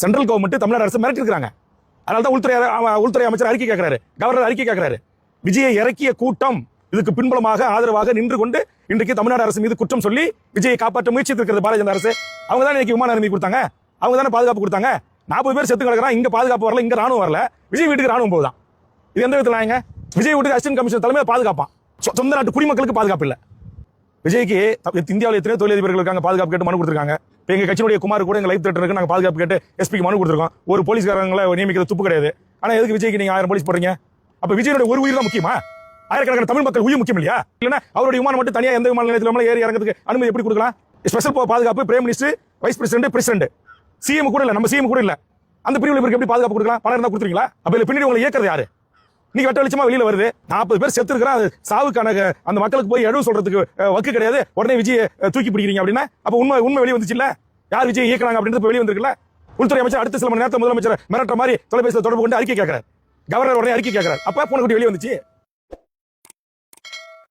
Central government தமிழக அரசு மிரட்டிருக்காங்க அதனால தான் உள்துறை உள்துறை அமைச்சர் அறிக்கை கேட்கிறாரு. கவர்னர் அறிக்கை கேட்கிறாரு. விஜயை இறக்கிய கூட்டம் இதுக்கு பின்புலமாக ஆதரவாக நின்று கொண்டு இன்றைக்கு தமிழ்நாடு அரசு மீது குற்றம் சொல்லி விஜயை காப்பாற்ற முயற்சி இருக்கிறது பாரதிய ஜனதா அரசு. அவங்க தான் இன்னைக்கு விமான அனுமதி கொடுத்தாங்க. அவங்க தானே பாதுகாப்பு கொடுத்தாங்க. நாற்பது பேர் செத்து கிடக்குறான் இங்க பாதுகாப்பு வரல இங்க ராணுவம் வரல. விஜய் வீட்டுக்கு ராணுவம் போகுதான். இது எந்த விதத்தில் நாயங்க? விஜய் வீட்டுக்கு அசிஸ்டன்ட் கமிஷன் தலைமையில் பாதுகாப்பான். சொந்த நாட்டு குடிமக்களுக்கு பாதுகாப்பு இல்லை. விஜய்க்கு இந்தியாவில் எத்தனையோ தொழிலதிபர்கள் இருக்காங்க பாதுகாப்பு கேட்டு மனு கொடுத்துருக்காங்க. இப்போ எங்க கட்சியினுடைய குமார் கூட எங்க லைஃப் திட்டருக்கு நாங்கள் பாதுகாப்பு கேட்டு எஸ்பிக்கு மனு கொடுத்துருக்கோம். ஒரு போலீஸ்காரங்களை நியமிக்கிறது துப்பு கிடையாது. ஆனா எதுக்கு விஜய்க்கு நீங்க ஆயிரம் போலீஸ் போடுறீங்க? அப்ப விஜயனுடைய ஒரு உயிர் தான் முக்கியமா? ஆயிரக்கணக்கான தமிழ் மக்கள் உயிர் முக்கியம் இல்லையா? இல்லைன்னா அவருடைய விமானம் மட்டும் தனியா எந்த விமான நிலையத்தில் ஏறி இறங்கிறதுக்கு அனுமதி எப்படி கொடுக்கலாம்? ஸ்பெஷல் பாதுகாப்பு prime minister vice president president CM கூட இல்ல நம்ம சிஎம் கூட இல்ல. அந்த பிரிவில் எப்படி பாதுகாப்பு கொடுக்கலாம்? பணம் இருந்தா கொடுத்துருங்களா அப்ப இல்லை பின்னாடி உங்களை இயக்கிறது யாரு? நீங்க வெட்ட வெளிச்சமா வெளியில வருது. நாற்பது பேர் செத்து இருக்கிறா சாவுக்கான அந்த மக்களுக்கு போய் எழுவு சொல்றதுக்கு வக்கு கிடையாது. உடனே விஜய் தூக்கி பிடிக்கிறீங்க அப்படின்னா அப்ப உண்மை உண்மை வெளியே வந்துச்சு இல்ல யார் விஜய் இயக்குறாங்க அப்படின்றது வெளியே வந்திருக்குல்ல? உள்துறை அமைச்சர் அடுத்த சில மணி நேரத்தில் முதலமைச்சர் மிரட்டுற மாதிரி தொலைபேசியில் தொடர்பு கொண்டு அறிக்கை கேட்கிறார். கவர்னர் உடனே அறிக்கை கேட்கிறார். அப்ப போன கூட்டி வெளியே வந்துச்சு.